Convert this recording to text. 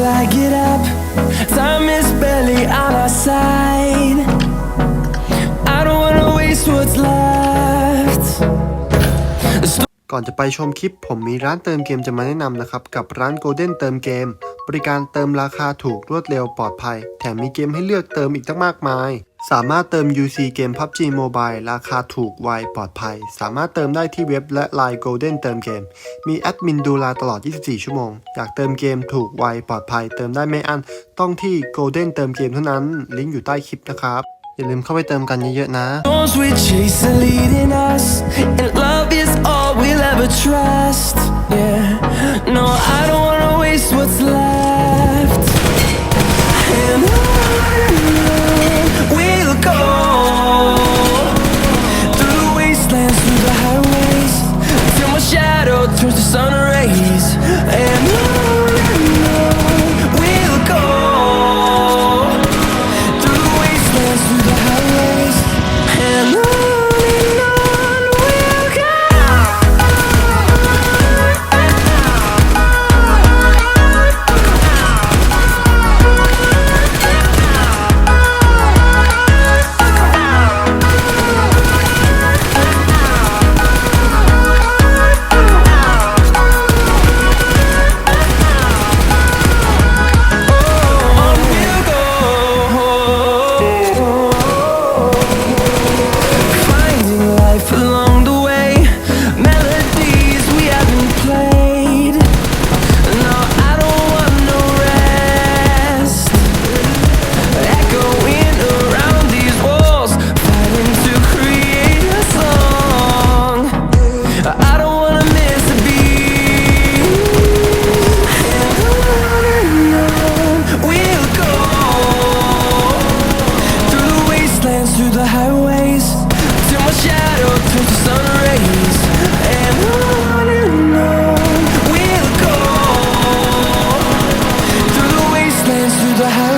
till I get up. Time is barely on our side. I don't wanna waste what's left. ก่อนจะไปชมคลิป ผมมีร้านเติมเกมจะมาแนะนำนะครับ กับร้าน Golden เติมเกม บริการเติมราคาถูกรวดเร็วปลอดภัย แถมมีเกมให้เลือกเติมอีกตั้งมากมาย สามารถเติม UC เกม PUBG Mobile ราคาถูกไวปลอดภัย สามารถเติมได้ที่เว็บและ Line Golden เติมเกม มีแอดมินดูแลตลอด 24 ชั่วโมง อยากเติมเกมถูกไวปลอดภัย เติมได้ไม่อันต้องที่ Golden เติมเกมเท่านั้น ลิงก์อยู่ใต้คลิปนะครับ อย่าลืมเข้าไปเติมกันเยอะๆนะ wonder how